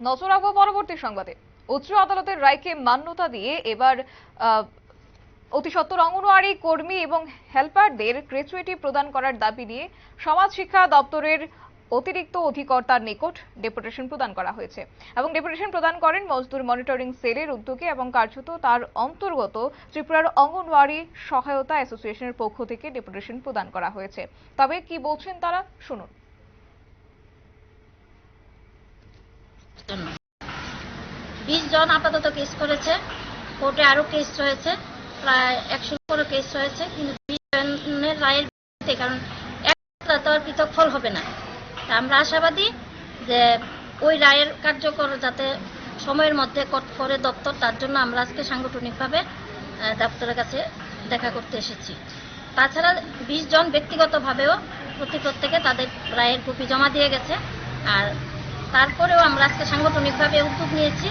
নজর রাখব পরবর্তী সংবাদে। উচ্চ আদালতের রায়কে মান্যতা দিয়ে এবার অতি সত্বর অঙ্গনওয়াড়ি কর্মী এবং হেল্পারদের গ্র্যাচুইটি প্রদান করার দাবি নিয়ে সমাজ শিক্ষা দপ্তরের অতিরিক্ত অধিকর্তার নিকট ডেপুটেশন প্রদান করা হয়েছে। এবং ডেপুটেশন প্রদান করেন মজদুর মনিটরিং সেলের উদ্যোগে এবং কার্যত তার অন্তর্গত ত্রিপুরার অঙ্গনওয়াড়ি সহায়তা অ্যাসোসিয়েশনের পক্ষ থেকে ডেপুটেশন প্রদান করা হয়েছে। তবে কি বলছেন তারা? শুনুন জন্য বিশ জন আপাতত কেস করেছে। কোর্টে আরও কেস রয়েছে। প্রায় একশো উপরে কেস রয়েছে। কিন্তু বিশ জনের রায়ের ভিত্তিতে, কারণ একটা তো আর পৃথক ফল হবে না। আমরা আশাবাদী যে ওই রায়ের কার্যকর যাতে সময়ের মধ্যে করে দপ্তর, তার জন্য আমরা আজকে সাংগঠনিকভাবে দপ্তরের কাছে দেখা করতে এসেছি। তাছাড়া বিশ জন ব্যক্তিগতভাবেও প্রতি প্রত্যেকে তাদের রায়ের কপি জমা দিয়ে গেছে। আর তারপরেও আমরা আজকে সাংগঠনিকভাবে উদ্যোগ নিয়েছি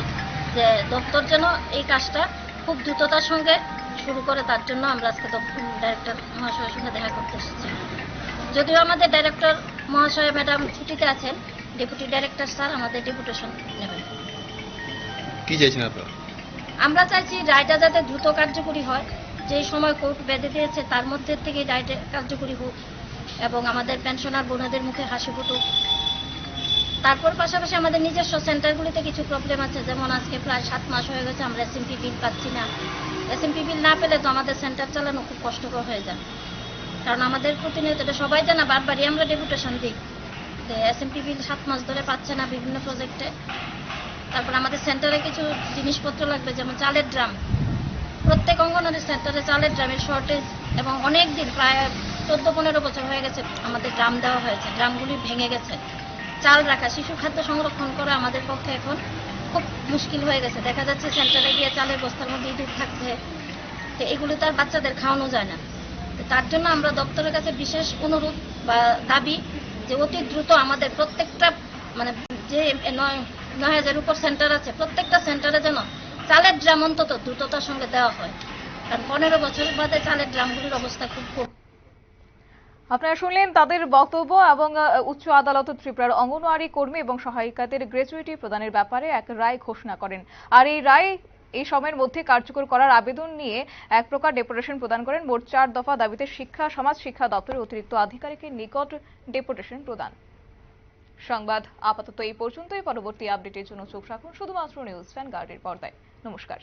যে দপ্তর যেন এই কাজটা খুব দ্রুততার সঙ্গে শুরু করে তার জন্য আমরা আজকে ডাইরেক্টর মহাশয়ের সঙ্গে দেখা করতে এসেছি। যদিও আমাদের ডাইরেক্টর মহাশয় ম্যাডাম ছুটিতে আছেন ডেপুটি ডাইরেক্টর স্যার আমাদের ডেপুটেশন নেবেন। কি চাইছেন আপনারা? আমরা চাইছি রায়টা যাতে দ্রুত কার্যকরী হয় যে সময় কোর্ট বেঁধে দিয়েছে তার মধ্যে থেকে রায়টা কার্যকরী হোক এবং আমাদের পেনশনার বোনাদের মুখে হাসি ফুটুক। তারপর পাশাপাশি আমাদের নিজস্ব সেন্টারগুলিতে কিছু প্রবলেম আছে, যেমন আজকে প্রায় সাত মাস হয়ে গেছে আমরা এসএমপি বিল পাচ্ছি না। এসএমপি বিল না পেলে তো আমাদের সেন্টার চালানো খুব কষ্টকর হয়ে যায়। কারণ আমাদের প্রতিনিয়ত এটা সবাই জানা, বারবারই আমরা ডেপুটেশন দিই এসএমপি বিল সাত মাস ধরে পাচ্ছে না বিভিন্ন প্রজেক্টে তারপর আমাদের সেন্টারে কিছু জিনিসপত্র লাগবে, যেমন চালের ড্রাম। প্রত্যেক অঙ্গনওয়াড়ি সেন্টারে চালের ড্রামের শর্টেজ এবং অনেক দিন প্রায় চোদ্দ পনেরো বছর হয়ে গেছে আমাদের ড্রাম দেওয়া হয়েছে, ড্রামগুলি ভেঙে গেছে। চাল রাখা, শিশু খাদ্য সংরক্ষণ করা আমাদের পক্ষে এখন খুব মুশকিল হয়ে গেছে। দেখা যাচ্ছে সেন্টারে গিয়ে চালের বস্তার মধ্যে ইঁদুর থাকছে। তো এগুলো তো আর বাচ্চাদের খাওয়ানো যায় না। তার জন্য আমরা দপ্তরের কাছে বিশেষ অনুরোধ বা দাবি যে অতি দ্রুত আমাদের প্রত্যেকটা মানে যে নয় নয় হাজার উপর সেন্টার আছে, প্রত্যেকটা সেন্টারে যেন চালের ড্রাম অন্তত দ্রুততার সঙ্গে দেওয়া হয়। কারণ পনেরো বছর বাদে চালের ড্রামগুলির অবস্থা খুব খুব আপনারা শুনলেন তাদের বক্তব্য এবং উচ্চ আদালত ত্রিপুরার অঙ্গনওয়াড়ি কর্মী এবং সহায়িকাদের গ্র্যাচুইটি প্রদানের ব্যাপারে এক রায় ঘোষণা করেন। আর এই রায় এই সময়ের মধ্যে কার্যকর করার আবেদন নিয়ে এক প্রকার ডেপুটেশন প্রদান করেন। মোট চার দফা দাবিতে শিক্ষা, সমাজ শিক্ষা দপ্তরের অতিরিক্ত আধিকারিকের নিকট ডেপুটেশন প্রদান। সংবাদ আপাতত এই পর্যন্তই। পরবর্তী আপডেটের জন্য চোখ রাখুন। শুধুমাত্র নিউজ ফ্যান গার্ডের পর্দায়। নমস্কার।